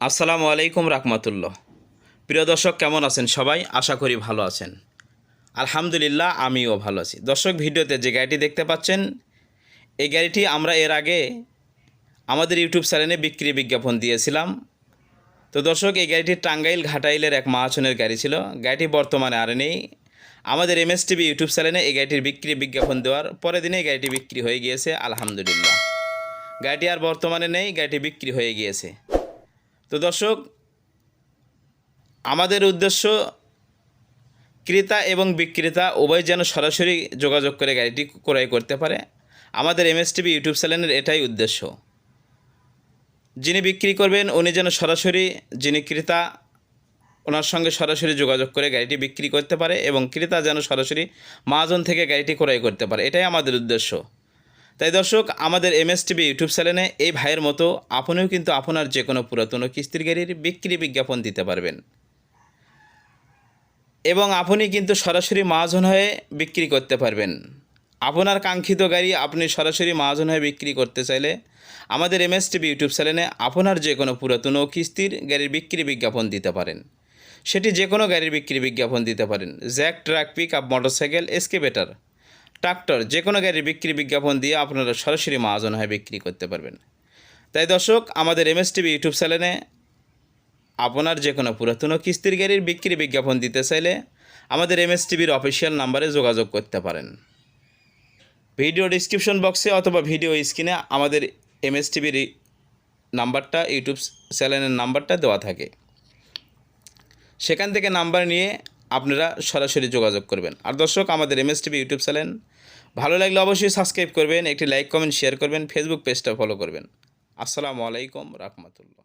আসসালামু আলাইকুম রাহমাতুল্লাহ। প্রিয় দর্শক, কেমন আছেন সবাই? আশা করি ভালো আছেন। আলহামদুলিল্লাহ, আমিও ভালো আছি। দর্শক, ভিডিওতে যে গাড়িটি দেখতে পাচ্ছেন, এই গাড়িটি আমরা এর আগে আমাদের ইউটিউব চ্যানেলে বিক্রি বিজ্ঞাপন দিয়েছিলাম। তো দর্শক, এই গাড়িটি টাঙ্গাইল ঘাটাইলের এক মাহাচনের গাড়ি ছিল। গাড়িটি বর্তমানে আর নেই। আমাদের এম এস টিভি ইউটিউব চ্যানেলে এই গাড়িটির বিক্রি বিজ্ঞাপন দেওয়ার পরের দিনে গাড়িটি বিক্রি হয়ে গিয়েছে, আলহামদুলিল্লাহ। গাড়িটি আর বর্তমানে নেই, গাড়িটি বিক্রি হয়ে গিয়েছে। তো দর্শক, আমাদের উদ্দেশ্য ক্রেতা এবং বিক্রেতা উভয় যেন সরাসরি যোগাযোগ করে গাড়িটি ক্রয় করতে পারে। আমাদের এমএসটিভি ইউটিউব চ্যানেলের এটাই উদ্দেশ্য। যিনি বিক্রি করবেন, উনি যেন সরাসরি, যিনি ক্রেতা, ওনার সঙ্গে সরাসরি যোগাযোগ করে গাড়িটি বিক্রি করতে পারে এবং ক্রেতা যেন সরাসরি মাহাজন থেকে গাড়িটি ক্রয় করতে পারে। এটাই আমাদের উদ্দেশ্য। তাই দর্শক, আমাদের এমএস টিভি ইউটিউব চ্যানেলে এই ভাইয়ের মতো আপনিও কিন্তু আপনার যে কোনো পুরাতন কিস্তির গাড়ির বিক্রি বিজ্ঞাপন দিতে পারবেন। এবং আপনি কিন্তু সরাসরি মহাজন হয়ে বিক্রি করতে পারবেন। আপনার কাঙ্ক্ষিত গাড়ি আপনি সরাসরি মহাজন হয়ে বিক্রি করতে চাইলে আমাদের এমএস টিভি ইউটিউব চ্যানেলে আপনার যে কোনো পুরাতন কিস্তির গাড়ির বিক্রি বিজ্ঞাপন দিতে পারেন। সেটি যে কোনো গাড়ির বিক্রি বিজ্ঞাপন দিতে পারেন। Jack truck pick up motorcycle excavator tractor যে কোনো গাড়ির বিক্রি বিজ্ঞাপন দিয়ে আপনারা সরাসরি মহাজন হয়ে বিক্রি করতে পারবেন। তাই দর্শক, আমাদের এমএস টিভি ইউটিউব চ্যানেলে আপনার যে কোনো পুরাতন কিস্তির গাড়ির বিক্রি বিজ্ঞাপন দিতে চাইলে আমাদের এমএস টিভির অফিসিয়াল নাম্বারে যোগাযোগ করতে পারেন। ভিডিও ডিসক্রিপশন বক্সে অথবা ভিডিও স্ক্রিনে আমাদের এমএস টিভির নাম্বারটা ইউটিউব চ্যানেলের নাম্বারটা দেওয়া থাকে। সেখান থেকে নাম্বার নিয়ে আপনারা সরাসরি যোগাযোগ করবেন। আর দর্শক, আমাদের M MS TV YouTube channel ভালো লাগলে অবশ্যই সাবস্ক্রাইব করবেন, একটি লাইক কমেন্ট শেয়ার করবেন ফেসবুক পেজটা ফলো করবেন। আসসালামু আলাইকুম, রহমতুল্লাহ।